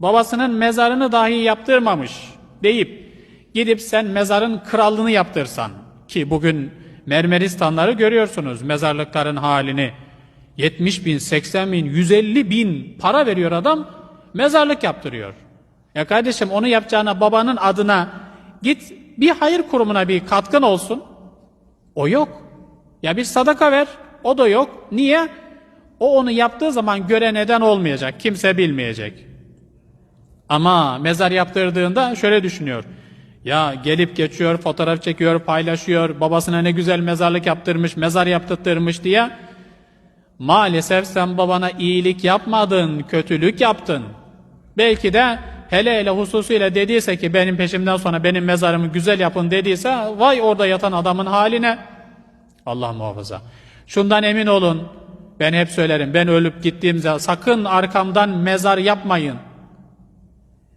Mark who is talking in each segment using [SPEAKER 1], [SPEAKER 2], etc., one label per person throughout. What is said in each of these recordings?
[SPEAKER 1] babasının mezarını dahi yaptırmamış deyip gidip sen mezarın krallığını yaptırsan ki bugün Mermeristanları görüyorsunuz mezarlıkların halini 70 bin, 80 bin, 150 bin para veriyor adam mezarlık yaptırıyor. Ya kardeşim onu yapacağına babanın adına git bir hayır kurumuna bir katkın olsun. O yok. Ya bir sadaka ver. O da yok. Niye? O onu yaptığı zaman göre neden olmayacak. Kimse bilmeyecek. Ama mezar yaptırdığında şöyle düşünüyor. Ya gelip geçiyor, fotoğraf çekiyor, paylaşıyor. Babasına ne güzel mezarlık yaptırmış, mezar yaptırtırmış diye. Maalesef sen babana iyilik yapmadın, kötülük yaptın. Belki de hele hele hususuyla dediyse ki benim peşimden sonra benim mezarımı güzel yapın dediyse vay orada yatan adamın haline. Allah muhafaza. Şundan emin olun. Ben hep söylerim. Ben ölüp gittiğimde sakın arkamdan mezar yapmayın.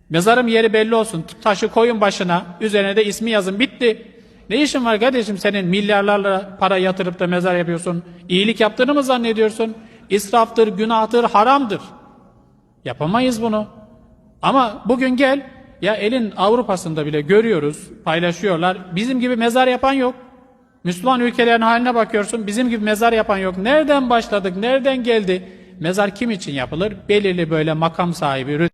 [SPEAKER 1] Mezarım yeri belli olsun. Taşı koyun başına. Üzerine de ismi yazın. Bitti. Ne işin var kardeşim senin milyarlarla para yatırıp da mezar yapıyorsun? İyilik yaptığını mı zannediyorsun? İsraftır, günahtır, haramdır. Yapamayız bunu. Ama bugün gel ya elin Avrupa'sında bile görüyoruz, paylaşıyorlar. Bizim gibi mezar yapan yok. Müslüman ülkelerin haline bakıyorsun. Bizim gibi mezar yapan yok. Nereden başladık? Nereden geldi? Mezar kim için yapılır? Belirli böyle makam sahibi,